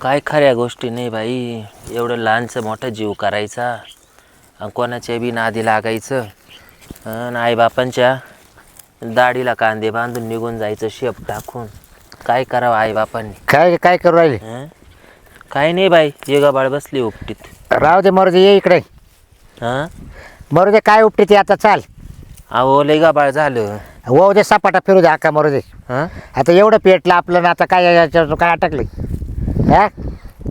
काय खऱ्या गोष्टी नाही बाई. एवढं लहानचं मोठं जीव करायचा. आणि कोणाच्या बी नादी लागायचं. आणि आईबापांच्या दाढीला कांदे बांधून निघून जायचं शेप टाकून. काय करावं आईबापांनी? काय काय करू राहिले? हं? काय नाही बाई ये गबाळ बसली उपटीत. राहू दे मरू दे ये इकडे. हां मरू दे काय उपटी ते आता? चाल. अहो लय गबाळ झालं. वाहू दे सपाटा फिरू दे आका मरू दे हां आता एवढं पेटलं आपलं ना आता काय याच्यावर काय अटकले हा?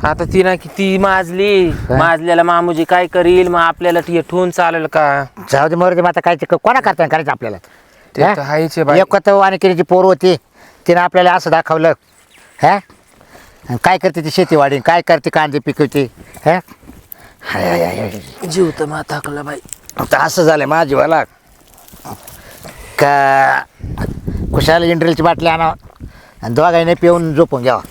आता ती ना किती माजली. माजल्याला मामूजी काय करील? मग आपल्याला ती ठेवून चालेल का? जाऊ दे मरू दे मग आता काय ते कोणा करता करायचं आपल्याला? ते हा? तर हायचे बाई. एक तर वाणिकिरीची पोर होती तिने आपल्याला असं दाखवलं. हा? आणि काय करते ती शेतीवाडी? काय करते कांदे पिकवते? हा? हाय, हाय, हाय, हाय. जीव तर माताकला बाई. आता असं झालं माझीवाला का कुशाला इंड्रिलची बाटली आणा आणि दोघांनी पिऊन झोपून घ्यावा.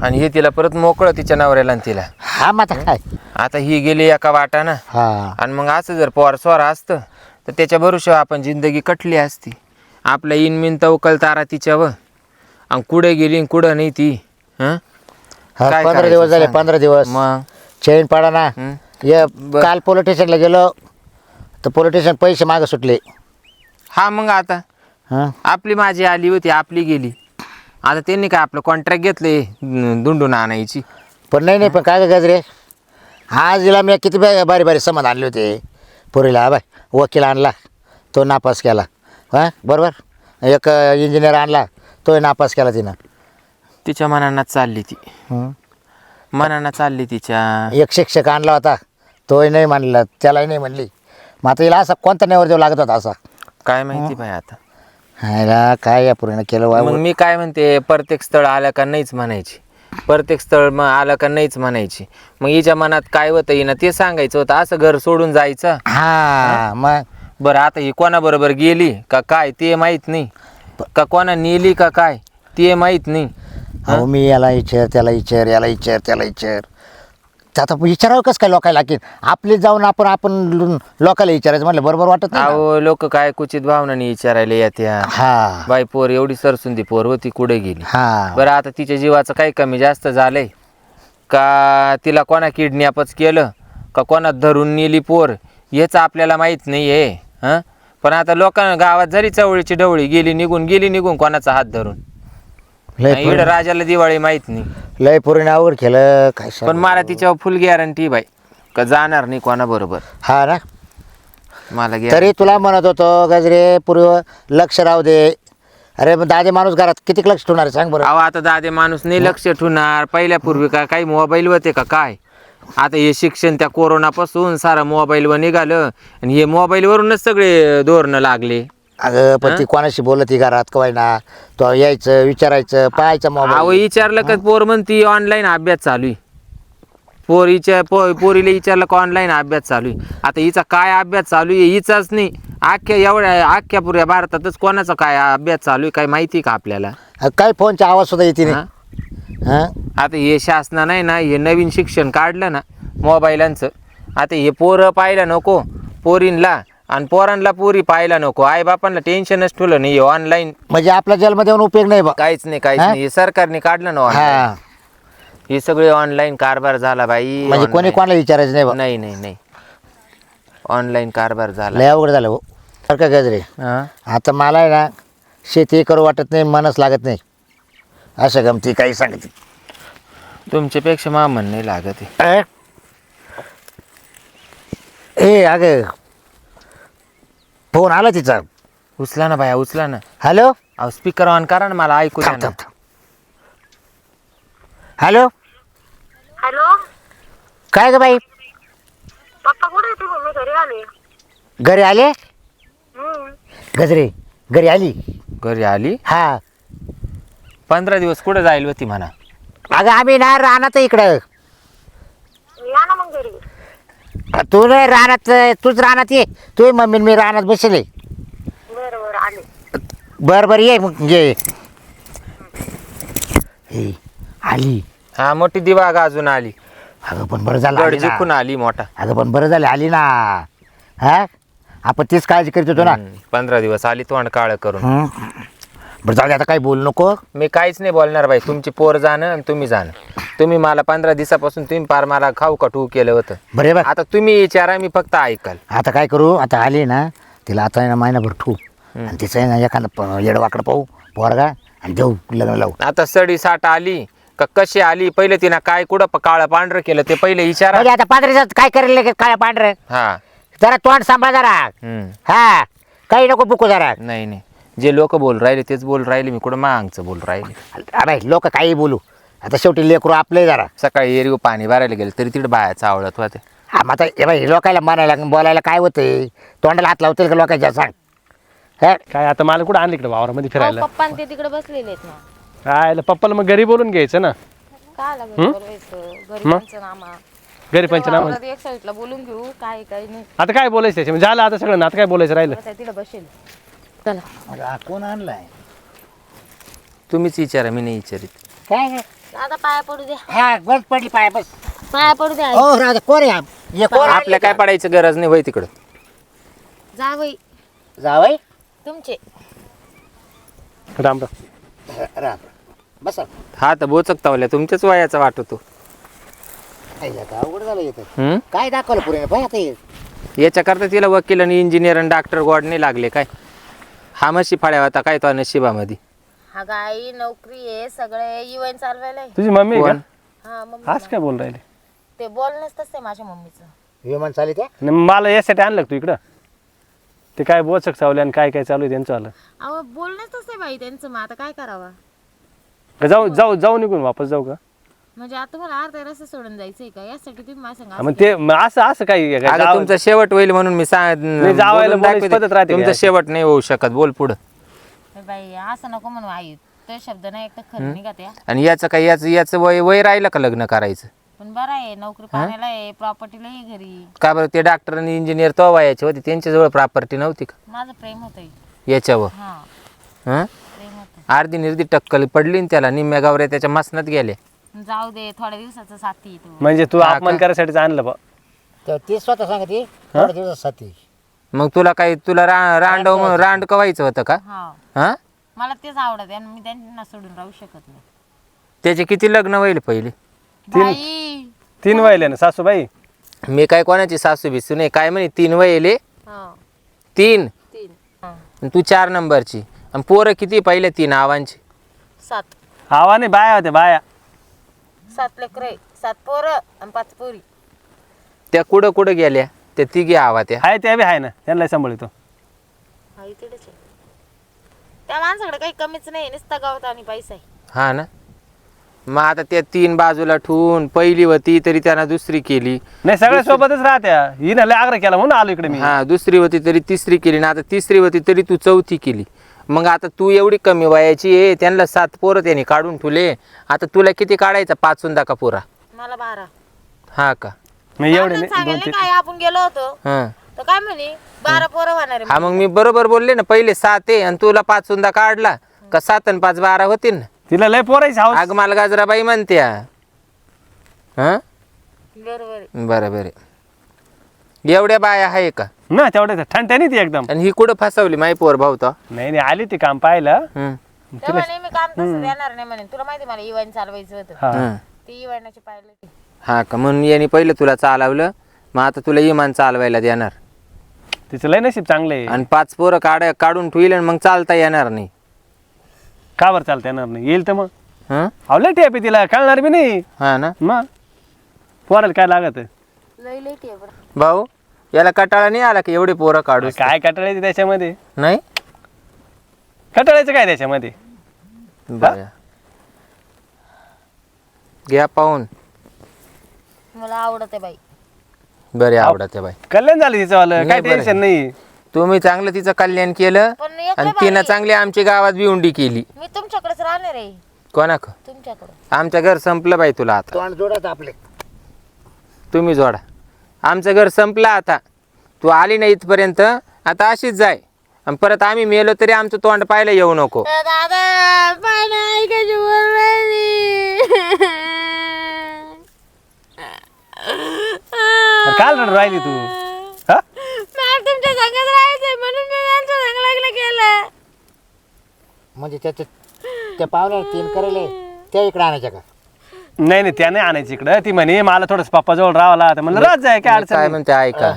आणि हे तिला परत मोकळं तिच्या नवऱ्याला आणि तिला. हा मग आता काय? आता ही गेली एका वाटानं हा. आणि मग असं जर पोर स्वार असतं तर त्याच्या भरोश्यावर आपण जिंदगी कटली असती. आपल्या इनमिन तवकल तारा तिच्यावर. आणि कुठे गेली आणि कुठं नाही ती हं? हा, काय पंधरा करायचं दिवस झाले सांग? पंधरा दिवस. मग? चैन पाडा ना हं? ये. काल पोलीस स्टेशनला गेलो. तर पोलीस स्टेशन पैसे मागे सुटले. हा मग आता. हां? आपली माझी आली होती आपली गेली. आता त्यांनी काय आपलं कॉन्ट्रॅक्ट घेतले दुंडून आणायची. पण नाही नाही पण काय गजरे? आज तिला मी किती बा- बारी बारी सामान आणले होते. पुरीला हा बाय वकील आणला तो नापास केला. हां बरोबर? एक इंजिनियर आणला तोही नापास केला तिनं. तिच्या मनानं चालली ती. हं. मनानं चालली तिच्या. एक शिक्षक आणला होता तोही नाही म्हणला त्यालाही नाही म्हणली. मग आता हिला असा कोणता नेवर देऊ लागत होता असा? काय माहिती बाई आता. हायला काय या पुरीनं केलं वा मग मी काय म्हणते प्रत्येक स्थळ आलं का नाहीच म्हणायची. प्रत्येक स्थळ मग आलं का नाहीच म्हणायची. मग हिच्या मनात काय होतं हिनं ते सांगायचं होतं असं घर सोडून जायचं. हा मग? बरं आता ही कोणाबरोबर गेली का काय ते माहीत नाही. का कोणा नेली का काय ते माहीत नाही. अहो मी याला विचार त्याला विचार याला विचार त्याला विचार. आता विचारावं कसं काय लोकायला की आपले जाऊन आपण आपण लु- लोकांना विचारायचं. म्हटलं बरोबर वाटत नाही? अहो लोक काय कुचित भावनाने विचारायला येत्या. हा. बाई पोर एवढी सरसुंदी पोर होती कुठे गेली? हा. बरं आता तिच्या जीवाचं काही कमी जास्त झालंय. का तिला कोणा किडनॅपच केलं? का कोणा धरून नेली पोर? हेच आपल्याला माहीत नाही आहे हां? पण आता लोकांना गावात जरी चवळीची डवळी गेली निघून गेली निघून कोणाचा हात धरून. लय इकडं पोरी- राजाला दिवाळी माहीत नाही. लय पुरीने आवड केलं काय सांगू? पण मला तिच्यावर फुल गॅरंटी बाई का जाणार नाही कोणाबरोबर. हा ना? मला guarantee. तरी तुला म्हणत होतो गजरे पूर्व लक्ष राहू दे. अरे मग दादे माणूस घरात किती लक्ष ठेवणार आहे सांग बरं. अहो आता दादे माणूस नाही लक्ष ठेवणार. पहिल्या पूर्वी का काही मोबाईल होते का? काय? आता हे शिक्षण त्या कोरोनापासून सारं मोबाईलवर निघालं. आणि हे मोबाईलवरूनच सगळे धोरणं लागले. अगं पण ती कोणाशी बोलत ती घरात? कवाय ना? तो यायचं विचारायचं पाहायचं अहो मोबाईल विचारलं का पोर म्हणती ऑनलाईन अभ्यास चालू आहे. पोरीच्या पो पोरीला विचारलं का ऑनलाईन अभ्यास चालू आहे? आता हिचा काय अभ्यास चालू आहे हिचाच नाही. अख्ख्या एवढ्या अख्ख्या पुऱ्या भारतातच कोणाचा काय अभ्यास चालू आहे काय माहिती आहे का आपल्याला? काय फोनचा आवाज सुद्धा येते हा? नाही हा? आता हे शासनानं आहे ना हे नवीन शिक्षण काढलं ना मोबाईलांचं. आता हे पोरं पाहायला नको. पोरींला आणि पोरांना पोरी पाहायला नको. आईबापांना टेन्शनच ठेवलं नाही. ऑनलाईन म्हणजे आपल्या जन्म देऊन उपयोग नाही बा. काहीच नाही काहीच हा? नाही. हे सरकारने काढलं ना online. हा. हे सगळे ऑनलाईन कारभार झाला बाई. म्हणजे कोणी online. कोणाला विचारायचं नाही बा. नाही नाही नाही. ऑनलाईन कारभार झाला. लय अवघड झालं हो. बरं का गजरे? हा? आता मला आहे ना शेती करू वाटत नाही मनच लागत नाही. असं गमती काही सांगते. तुमच्यापेक्षा मामन नाही लागत. अ? ए अगं. फोन आला तिचा. उचला ना बाया उचला ना. हॅलो अहो स्पीकर ऑन करा ना मला ऐकू द्या थांब ना. थांब थांब. हॅलो हॅलो काय ग बाई? पप्पा कुठे आहे तुम्ही? मी घरी आले. घरी आले? हम्म. गजरे घरी आली? घरी आली? हा. पंधरा दिवस कुठे जाईल होती म्हणा? अगं आम्ही ना राहणार इकडं या ना मग घरी तू नाही राहणार तूच राहणार ये. तू मम्मी मी राहणार बसले. बरं बरं आले. बरं बरं ये मग ये. हे आली. हा मोठी दिवाग अजून आली. अगं पण बरं झालं गड आली ना. जिंकून आली मोठा. अगं पण बरं झालं आली ना. हा? आपण तीच काळजी करीत होतो ना. हम्म, पंधरा दिवस आली तोंड काळ करून. हं. बरं जाऊ दे आता काही बोलू नको. मी काहीच नाही बोलणार बाई तुमची पोर जाणं आणि तुम्ही जाणं. तुम्ही मला पंधरा दिवसापासून तुम्ही पार मला खाऊ कटू केलं होतं. बरे बघ. आता तुम्ही विचारा मी फक्त ऐकाल. आता काय करू आता आली ना तिला आता आहे ना महिनाभर ठू आणि तिचं आहे ना एखादं येडवाकडं पाहू पोरगा आणि देऊ लग्न लावू. आता सडी साठ आली का कशी आली पहिले तिनं काय कुठं काळं पांढरं केलं ते पहिले विचारा. म्हणजे आता पांढरीचं काय करेल लगेच काळ्या पांढरं? हा. जरा तोंड सांभाळ जरा. हम्म. हा. काही नको बुकू जरा. नाही नाही. जे लोक बोल राहिले तेच बोल राहिले मी कुठं मागचं बोल राहिले? अरे लोक काही बोलू. आता शेवटी लेकरू आपले जरा. सकाळी एरवी पाणी भरायला गेलं तरी तिकडे बायाचा आवडत होते हा मग आता हे बाई लोकायला म्हणायला बोलायला काय होतंय? तोंडाला हात लावतील का लोकांच्या? सांग. हे? काय आता मला कुठं आणलं इकडे वावरामध्ये फिरायला? पप्पा आणि ते तिकडे बसलेले आहेत ना. काय पप्पाला मग घरी बोलून घ्यायचं ना? काय लागेल बोलवायचं घरी? पंचनामा. घरी पंचनामा. वावरात एक साईडला बोलून घेऊ काय काय नाही. आता काय बोलायचं झालं आता सगळं ना आता काय बोलायचं राहिलं? तिकडे बसेल. चला. कोण आणलाय? तुम्हीच विचारा मी नाही विचारित. काय दादा पाया पडू द्या. हा बस पडली पाय बस. पाया पडू द्या. हो राजा कोण आहे? हा? ये कोण आपल्या काय पडायचं गरज नाही वय तिकडं. जा बाई जावय तुमचे. राम राम. राम बस. हा तर बोचक तावल्या तुमच्याच वयाचा वाटतो अवघड झालं येतं हम्म? काय दाखवलं पुरे? पाय आता हे. याच्याकरता तिला वकील आणि इंजिनियर आणि डॉक्टर गोड नाही लागले काय? हा मशी फाड्या होता काय तो नशिबामध्ये? हा गाई नोकरी आहे सगळे इव्हेंट चालवायला आहे. तुझी मम्मी आहे? का? हा मम्मी आज काय बोल राहिले? ते बोलणंच तसं आहे माझ्या मम्मीचं. विमान चालू त्या आणि मला यासाठी आणलं का तू इकडं? ते काय बोचक चावले आणि काय काय चालू आहे त्यांचं आलं. अहो बोलणंच तसं आहे बाई त्यांचं. मग आता काय करावा? का जाऊ जाऊ जाऊ निघून वापस जाऊ का? म्हणजे आता तुम्हाला अर्धा रस्ता सोडून जायचंय का? यासाठी तुम्ही माझ्या संग. मग ते मग असं असं काही आहे का? अगं तुमचा शेवट होईल म्हणून मी सांग नाही, जावायला बोलून बोलायची दाखवते. पद्धत राहते तुमचा काय? शेवट नाही होऊ शकत. बोल पुढं. असं- बाई असं नको म्हणू आई. तो शब्द नाही एक तर खरं निघा त्या. आणि याचं काय याचं याचं वय वय राहिलं का लग्न करायचं? पण बरं आहे नोकरी पाण्याला आहे प्रॉपर्टीला आहे घरी. का बरं ते डॉक्टर आणि इंजिनियर तो वयाचे होते त्यांच्याजवळ प्रॉपर्टी नव्हती का? माझं प्रेम होतंय. याच्यावर? हा. हं? प्रेम होतं अर्धी निर्दी टक्कल पडली न त्याला निम्म्या गावऱ्या त्याच्या मसनात गेले जाऊ दे थोड्या दिवसाचा साथी आहे तो. म्हणजे तू? अपमान करायसाठीच आणलं बा. तर ती स्वतः सांगते थोड्या दिवसासाठी मग तुला काय तुला रा रांडव म्हणून रांड कवायचं होतं का? हा. हा? मला तेच आवडत आणि मी त्यांना सोडून राहू शकत नाही. त्याचे किती लग्न होईल पहिले? बाई तीन वयले ना सासूबाई? मी काय कोणाची सासू बिसू नाही काय म्हणे तीन वयले हा. तीन? तीन. हा. आणि तू चार नंबरची. आणि पोरं किती पहिले तीन आवांची? सात. आवा नाही बाया होत्या बाया. सात लेकरे सात पोरं आणि पाच पोरी. त्या कुठं कुठं गेल्या? त्या तिघी आवा त्या. आहे त्या बी आहे ना. त्यांना सांभाळतो. हा आहे. त्या माणसाकडे काही कमीच नाही. नुसता गावात आणि पैसा आहे. हा ना. मग आता त्या तीन बाजूला ठेवून पहिली होती तरी त्यांना दुसरी केली. नाही सगळ्या सोबतच राहत्या. हिनं लय आग्रह केला म्हणून आलो इकडे मी. हा दुसरी होती तरी तिसरी केली ना आता तिसरी होती तरी तू चौथी केली. मग आता तू एवढी कमी वयाची आहे त्यांना सात पोरं त्यांनी काढून ठेवले. आता तुला किती काढायचा? पाचून दाखा पुरा? मला बारा. हा का? मी एवढे नाही दोन तीन. काय? आपण गेलो होतो. हा. तर काय म्हणे? बारा पोरं होणार आहे हा मग मी बरोबर बोलले ना पहिले सात आहे आणि तुला पाचूंदा काढला. का सात आणि पाच बारा होतील ना? तिला लय पोरायची आग माल गाजराबाई म्हणत्या. हा? बरोबर. आहे बरं बरं. एवढ्या बाया आहे का? ना तेवढ्या ठणठणी ती एकदम. आणि ही कुठं फसवली माही पोर भाऊ तो? नाही नाही आली ती काम पाहिलं हम्म, ते म्हणे मी काम तसं देणार नाही म्हणे. तुला माहिती आहे मला चालवायचं होतं. हा. हम्म. ती इव्हेंटची पाहिलं ती हा का? म्हणून यांनी पहिलं तुला चालवलं मग आता तुला इमान चालवायला देणार. तिचं लय नशीब चांगलं आहे. आणि पाच पोरं काढ काढून ठेवईल आणि मग चालता येणार नाही. का बरं चालता येणार नाही? येईल तर मग. हं? आवलं टेप तिला कळणार बी नाही. हा ना. मग? पोराला काय लागत? लई लेट आहे. बरं भाऊ याला कटाळा नाही आला की एवढे पोरं काढू काय कटाळायचं त्याच्यामध्ये? नाही. कटाळायचं काय त्याच्यामध्ये? बरं. घ्या पाहून. मला आवडत आहे बाई. बरे आवडते बाई. कल्याण झालं तिचं वालं काय नाही बरं. टेन्शन नाही तुम्ही चांगलं तिचं कल्याण केलं पण आणि तिनं भारी. चांगली आमची गावात बिउंडी केली. मी तुमच्याकडेच राहणार आहे. कोणाक? तुमच्याकडं. आमचं घर संपलं बाई तुला आता. तोंड जोडत आपले. तुम्ही जोडा. आमचं घर संपलं आता. तू आली नाही इथपर्यंत आता अशीच जाय. आणि परत आम्ही मेलो तरी आमचं तोंड पाहायला येऊ नको. दादा पाय नाही कशी बोल काल रडू राहिली तू. तुमच्या संगत राहायचंय म्हणून मी त्यांच्या संग लग्न केलं. म्हणजे त्याचे ते पाहुणे तीन करेले ते इकडे आणायचे का? नाही नाही त्या नाही आणायची इकडं. ती म्हणे मला थोडस पप्पा जवळ राहावं लागतं. म्हणलं राहत जाय काय अडचण काय नाही. म्हणते ऐका.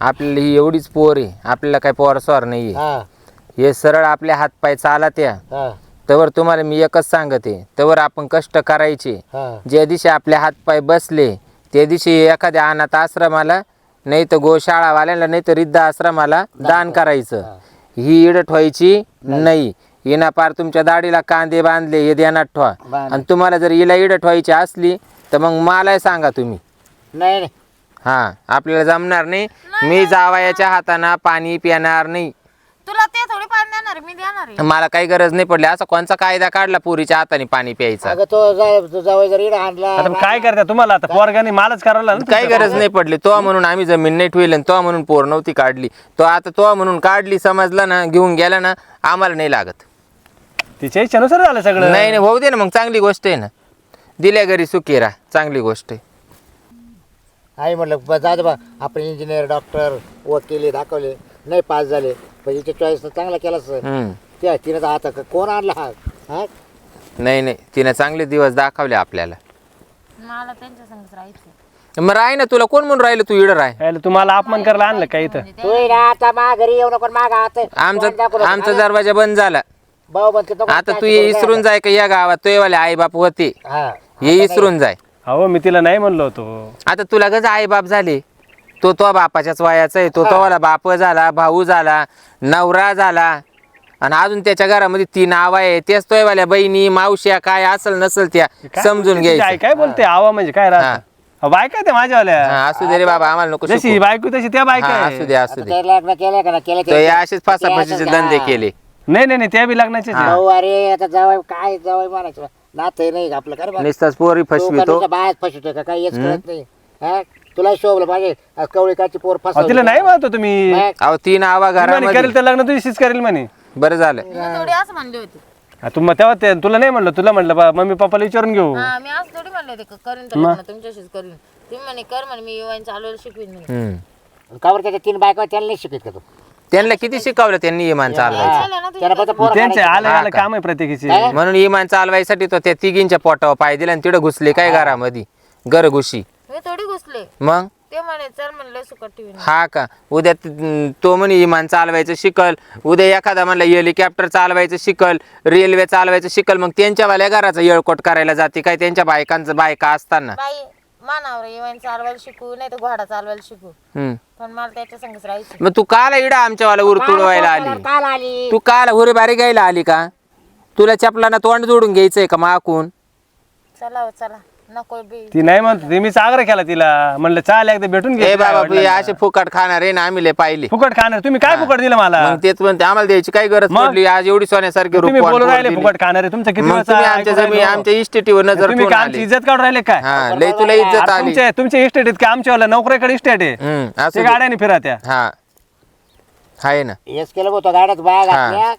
आपल्याला ही एवढीच पोर आहे. आपल्याला काय पोर स्वार नाहीये हा. हे सरळ आपले हात पाय चालत या हा. तवर तुम्हाला मी एकच सांगते. तवर आपण कष्ट करायचे. हा. ज्या दिवशी आपले हातपाय बसले त्या दिवशी एखाद्या अनाथ आश्रमाला नाही तर गोशाळावाल्याला नाही तर रिद्ध आश्रमाला दान करायचं. ही. इडट व्हायची नाही. हिना पार तुमच्या दाढीला कांदे बांधले हे ध्यानात ठेवा. आणि तुम्हाला जर हिला इडट व्हायची असली तर मग मलाही सांगा तुम्ही. नाही नाही. हा आपल्याला जमणार नाही. मी जावयाच्या हाताना पाणी पिणार नाही. देणार मी देणार आहे. मला काही गरज नाही पडली. असा कोणचा कायदा काढला पुरीच्या हाताने पाणी प्यायचा? अगं तो जा- जावई जर आणला आता मग काय करता तुम्हाला? आता पोरगाने मालच लागलं ना काही गरज नाही पडली. तो म्हणून आम्ही जमीन नाही ठेवली आणि तो म्हणून पोर नव्हती काढली. तो आता तो म्हणून काढली समजला ना घेऊन गेला ना आम्हाला नाही लागत. तिच्या इच्छेनुसार झालं सगळं. नाही नाही होऊ दे ना मग चांगली गोष्ट आहे ना. दिल्या घरी सुखी राहा चांगली गोष्ट आहे. आई म्हटलं ब- दे बा. आपण इंजिनियर डॉक्टर वकील हे दाखवले. नाही पास झाले. पण हिच्या चॉईस चांगला केला सर हम्म. त्या तिने तर आता कोण आणला हा? हा? नाही नाही. तिने चांगले दिवस दाखवले आपल्याला. मला त्यांच्या संगच राहायचं मग राही ना तुला. कोण म्हणून राहिलं तू इड राय? यायला तुम्हाला अपमान करायला आणलं काय इथं? तू ही ना आता मा घरी येऊ नको माग आता आमचा आमचा दरवाजा बंद झाला. भाऊ बंद नको आता तू हे इसरून जाय का या गावात? तो वाले आई बाप होते. हा. हे इसरून जाय. अहो मी तिला नाही म्हणलो होतो. आता तुला गज आई बाप झाले? तो तो बापाच्याच वयाचा आहे. तो तोवाला बाप झाला भाऊ झाला नवरा झाला. आणि अजून त्याच्या घरामध्ये तीन नाव आहे. तेच तोयवाल्या बहिणी मावश्या काय असल नसल त्या काय समजून बोलते? घ्यायचं. काय बोलते? आवा म्हणजे काय. राहत? बायका ते माझ्यावाल्या. हा, असू दे रे बाबा आम्हाला नको जशी शिकवू. बायको तशी त्या बायका हा. असू दे असू दे. ते लग्न केलं का ना केलं तो असेच फासाफाशीचे धंदे केले. नाही नाही नाही त्या बी लग्नाचे भाऊ अरे आता जावई काय जावई म्हणायचं? नात नाही का आपलं? कर नुसताच पोरी फसवितो बाहेर फसवतोय का? काही हेच कळत नाही. हा? तुला शोभलं पाहिजे. आज कवळीकाची पोर फसवली. तिला नाही म्हणतो तुम्ही. अहो तीन आवा ती म्हणे घरामध्ये करेल तर लग्न तुझीशीच करेल म्हणे. बरं झालं. मी थोडी असं म्हणले होते. हा, तू मग तेव्हा ते- तुला नाही म्हणलं तुला म्हणलं बा मम्मी पप्पाला विचारून घेऊ. हा मी असं थोडी म्हणले होते करीन तर लग्न तुमच्याशीच करीन. तुम्ही म्हणे कर म्हणे मी युवान चालवायला शिकवीन म्हणे. हम्म. का बरं त्याच्या तीन बायका त्याला नाही शिकत का तू? त्यांना किती शिकवलं त्यांनी इमान चालवायचं? झालं ना त्याला फक्त पोर त्यांचे आलं हा आलं? काम आहे प्रत्येकीचे. म्हणून इमान चालवायसाठी तो त्या तिघींच्या पोटावर पाय दिला आणि तिकडे घुसले काय घरामध्ये? घर घुशी मी थोडी घुसले. मग? ते म्हणे चल म्हणले सुकट टीव्ही हा का? उद्या त- तो म्हणे इमान चालवायचं शिकल. उद्या एखादा म्हणलं हेलिकॉप्टर चालवायचं शिकल. रेल्वे चालवायचं शिकल. मग त्यांच्यावाल्या घराचं येळकोट करायला जाते काय? त्यांच्या बायकांचं बायका असताना. बाई मानावर चालवायला शिकू नाही तर घोडा चालवायला शिकू. हम्म. पण मला त्याच्या संगच राहायचं मग तू काला इडा आमच्यावाला उर तुडवायला आली? काल आली? तू काल हुरे बारी घ्यायला आली का? तुला चपलाना तोंड जोडून घ्यायचंय का माकून? चला हो, चला. नको बी. ती नाही म्हणत होती. मीच आग्रह केला तिला. म्हणलं चाल एकदा भेटून घे ए बाबा तू हे असे फुकट खाणार आहे ना आम्ही लय पाहिले. फुकट खाणार? तुम्ही काय फुकट दिलं मला? मग तेच म्हणते आम्हाला द्यायची काय गरज मग? पडली. आज एवढी सोन्यासारखी तुम्ही रूपवान बोलून पोर राहिले दिली. फुकट खाणार. आहे तुमचं किती मग वेळचं तुम्ही आमच्या ऐकून जमीन राहिलो? आमच्या इस्टेटीवर नजर तुम्ही ठेवून काय आमची आले. इज्जत काढून राहिले काय? हा लय तुला इज्जत अरे आली. तुमचे तुमच्या इस्टेट आहेत का आमच्यावाला नोकऱ्याकडे इस्टेट आहे? हम्म, असू ते दे. गाड्याने फिरत्या. हा. आहे ना. हेच केलं होतं गाड्यात बाया घातल्या.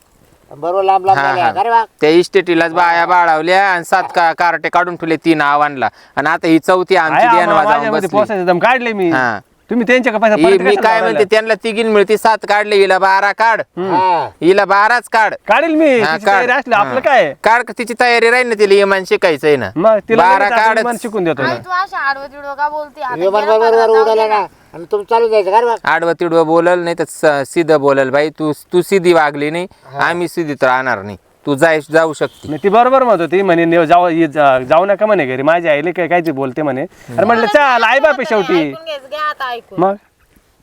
बरोबर लांब लांब हा गेल्या. हा. अरे वा. त्या इस्टेटीलाच बाया बाळावल्या आणि सात का कार्टे काढून ठेवले तीन आव्हानला. आणि आता ही चौथी आमची आहे देण आम्हाला वाजावून माझ्यामध्ये बसली. पोसायचं दम काढले मी. हा. तुम्ही त्यांच्या का पैसा ही- परत मी कशाला काय? म्हणते त्यांना तिघीन मिळते सात काढले हिला बारा काढ. हा. हिला बाराच काढ. काढेल मी. हा, तिची तयारी असली आपलं हा. काय? काढ तिची तयारी राहील ना तिला इमान शिकायचंय ना. मग तिला बारा लगेच आता काढच. विमान शिकून देतो. आई ना तू अशा आडवं तिडवं का बोलते? आता विमान गेला बरोबर परवा, जाऊ उडाला दे ना ना. आणि तुम्ही चालू जायचं का रे बा आडवं तिडवं बोलल नाही तर स- सिधं बोलल बाई तू तू सिधी वागली नाही आम्ही सिधीत राहणार नाही. तू जाय जाऊ शकते. नाही, ती बरोबर म्हणत होती म्हणे नेव- जाऊ ये- जा- जाऊ नका म्हणे घरी. माझी आईले काय काय ती बोलते म्हणे. अरे म्हटलं चाल आई बाप शेवटी. ऐकून घ्यायचं घ्या आता ऐकून. मग?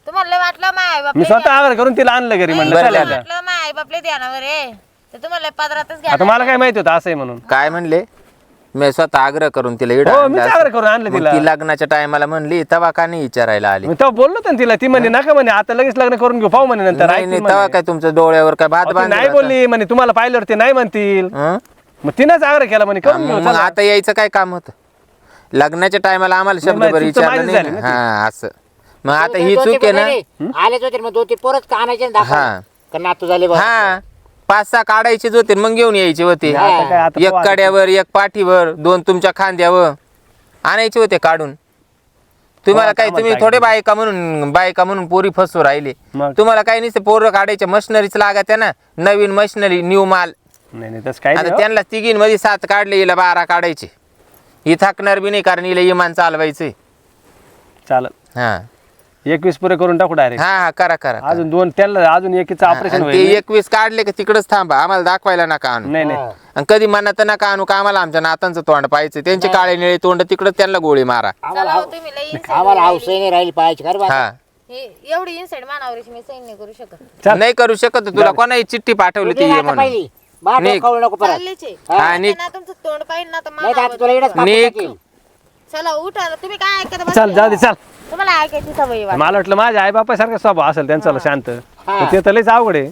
तुम्हाला लय वाटलं माय आई मी स्वतः आग्रह करून तिला आणलं घरी म्हणलं बरं चाल झालं. आता. वाटलं माय आई बापले ध्यानावर आहे. तर तुम्हाला लय पदरातच घ्या आता मला काय माहिती होतं असं आहे म्हणून. काय म्हणले? मी स्वतः आग्रह करून तिला इडं हो आणलं. आग्रह करून आणलं मग तिला ती लग्नाच्या टायमाला म्हणली तवा का नाही विचारायला आली मी तेव्हा बोललो ना तिला ती म्हणे नका म्हणे आता लगेच लग्न करून घेऊ पाहू म्हणे नंतर नाही ऐकतील नाही म्हणे. तवा काय तुमच्या डोळ्यावर काय भात अहो, ती नाही? बोलली म्हणे तुम्हाला पाहिल्यावर ते नाही म्हणतील हं? मग तिनंच आग्रह केला म्हणे करून घेऊ मग चला. आता यायचं काय काम होतं लग्नाच्या टायमाला आम्हाला चूक तर विचारलं नाही झाली ना. ना ती. हा असं मग आता ही दोन- चूक आहे दोन- ना दोन- आलेच होते मग दोन तीन पोरच का आणायचे ना हा. का नातू झाले बा हा पाच सहा काढायचेच होते मग घेऊन यायचे होते. आता काय आता एक पाहू आता. कड्यावर एक पाठीवर दोन तुमच्या खांद्यावर आणायचे होते काढून. तुम्हाला हो, काय आता तुम्ही थोडे बायका म्हणून बायका म्हणून पोरी फसू राहिले. मग? तुम्हाला काही नाही पोरं काढायच्या मशिनरीच लागत ना. नवीन मशिनरी न्यू माल. नाही नाही तसं काही नाही आता हो. त्यांना तिघींमध्ये सात काढले हिला बारा काढायचे. ही थकणार बी नाही कारण हिला इमान चालवायचंय. चालत हा. एकवीस पुरे करून टाकू डायरेक्ट हा हा करा करा करा. अजून दोन त्यांना अजून एकीचं ऑपरेशन आणि ते होईल एकवीस काढले का तिकडच थांबा आम्हाला दाखवायला नका आणू नाही नाही आणि कधी म्हणत नका आणू का आम्हाला आमच्या नातांचं तोंड पाहायचं त्यांचे काळे निळे तोंड तिकडं त्यांना गोळी मारा चला हो तुम्ही लई inside आम्हाला राहिली. हाऊसही नाही राहिली खरं बा हा हे- एवढी इन्साइड मानावरीची मी सैन नाही करू शकत चल. नाही करू शकत तुला कोणाही चिठ्ठी पाठवली ती ये म्हणून पहिली बा निघ. कळू नको परत चाललेच आहे. हा, आता निघ. ना तुमचं तोंड पाहिजे ना तर नाही तर आता तुला मानावर. इकडेच कापून निघ. टाकील. चला उठा ना. तुम्ही काय ऐकत बसले? चल जाऊ दे चल तुम्हाला ऐकायची सवय वाटते. मला वाटलं माझ्या आई बापासारखा स्वभाव असेल त्यांचा शांत. पण ते तर लयच अवघड आहे.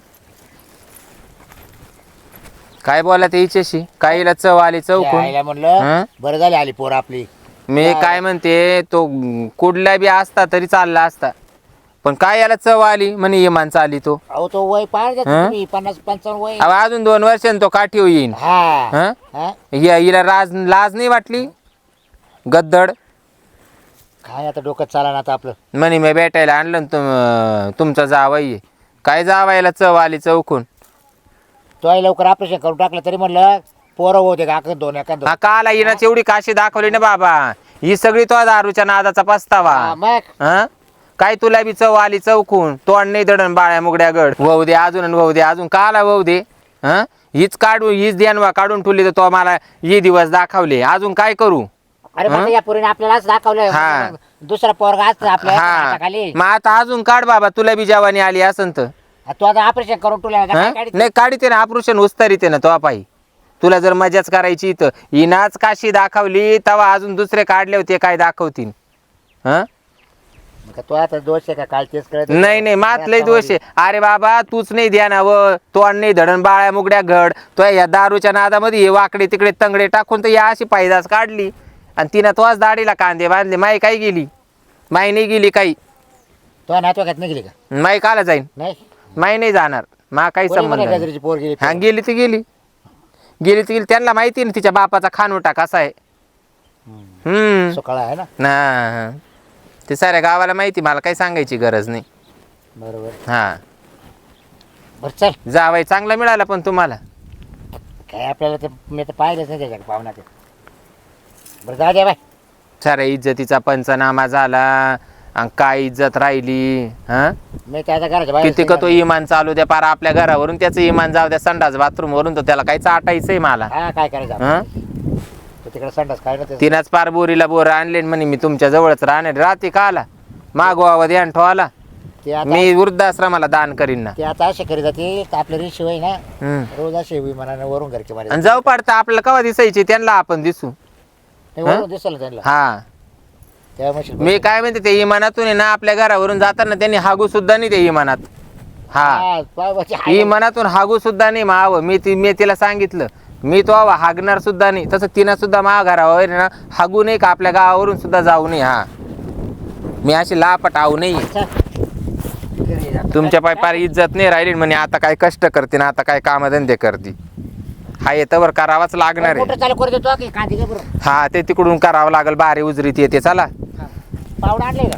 काय बोला ते हिच्याशी? काहीला चव आली यायला हा? म्हणलं बरं झाली आली पोर आपली. मी काय म्हणते तो कुठला बी असता तरी चालला असता. पण काय याला चव आली? म्हणे इमान चाली तो. अहो तो वय पाहिजे हा? तुम्ही पन्नास पंचावन्न वय. अहो, अजून दोन वर्षांनी तो काठी येईन हा. हा? हा? या हिला राज लाज नाही वाटली? गद्दड. काय आता डोक्यात चाला ना आता आपलं? म्हणे मी भेटायला आणलं ना तुम तुमचा जावाई आहे. काय जावायला चव आली चौकून? तो आई लवकर ऑपरेशन करून टाकलं तरी म्हणलं पोरं होते का अकं दोन एका दोन हा काला हिनं एवढी काशी दाखवली ना बाबा. ही सगळी तो दारूच्या नादाचा पस्तावा. हा, मग? हा? काय तुला बी चव आली चौकून? तोंड नाही दडण बाळ्या मुगड्या गड. वाहू दे अजून आणि वाहू दे अजून. काला वाहू दे हा? हीच काढू हीच देणवा काढून ठेवली तर तो मला हे दिवस दाखवले. अजून काय करू? अरे मग या पोरीने हा. दाखवलं दुसरा पोरगा असतं आपल्या मग आता अजून काढ बाबा तुला बी जवानी आली असन तर. तू आता ऑपरेशन करून तुला हा? काढीत? नाही काढीते ना ऑपरेशन उस्तारीते ना तो पायी तुला जर मजाच करायची तर. हिनाच काशी दाखवली तेव्हा अजून दुसरे काढले होते काय दाखवतील हा? मग तू आता दोष आहे का? काय तेच कळत नाही नाही मात लय दोष आहे. अरे बाबा तूच नाही ध्यानावं तो नाही धडण बाळ्या मुगड्या घड. तो या दारूच्या नादामध्ये हे वाकडे तिकडे तंगडे टाकून तर या अशी पायदास काढली. आणि तिनं तोच दाढीला कांदे बांधले. माई काय गेली? माई नाही गेली काही. तो नातवाकात निघली का? माई काला जाईन. नाही? माई नाही जाणार. मा काही कोणी संबंध म्हणे नाही. गजरीची पोर गेली? हा गेली ती गेली. गेली ती गेली. त्यांना माहिती ना तिच्या बापाचा खानोटा कसा आहे. हम्म. सकाळ आहे ना? ना ते साऱ्या गावाला माहिती. मला काही सांगायची गरज नाही. बरोबर. हा. बरं चल. जावाय चांगला मिळाला पण तुम्हाला. काय आपल्याला ते मी तर पाहिलंच नाही त्याच्या पाहुणा ते बरं जा द्या बाय. साऱ्या इज्जतीचा पंचनामा झाला आणि काय इज्जत राहिली हा? मी तर आता घराच्या बाहेर किती का तो इमान चालू द्या पार आपल्या घरावरून त्याचं इमान जाऊ द्या संडास बाथरूम वरून तर त्याला काही चाटायचंय मला. हा काय करायचं आपण? हा? तो तिकडे संडास काय ना ते तिनंच पार बोरीला बोर आणले म्हणे मी तुमच्या जवळच राहणार रात्री का आला? मागवा ध्यान ठेवाला ते आता मी वृद्धाश्रमाला दान करीन ना. ते आता असे करीत जाते तर आपले ऋषी होई ना हम्म. रोज असे विमानाने वरून घरचे मारे आणि जाऊ पडता आपल्याला कवा दिसायची त्यांना आपण दिसू. वरून दिसलं त्यांना. हा. मी काय म्हणते ते इमानातून आहे ना आपल्या घरावरून जाताना त्यांनी हागू सुद्धा नाही ते इमानात. हा. हा, पाय बाची हाय. इमानातून हागू सुद्धा नाही माव मी ती मी तिला सांगितलं. मी तो हवा हागणार सुद्धा नाही. तसं तिनं सुद्धा मा घरावर आहे ना हागू नाही का आपल्या गावावरून सुद्धा जाऊ नये हा. मी अशी लापट आऊ नाही. चल. घरी जा. तुमच्या पाय पार इज्जत नाही राहिली म्हणे आता काय कष्ट करते ना आता काय कामधंदे करते. हा येतं करावाच लागणार आहे. हा ते तिकडून करावं लागेल बारी उजरीत येते चला. पावडा आणले का?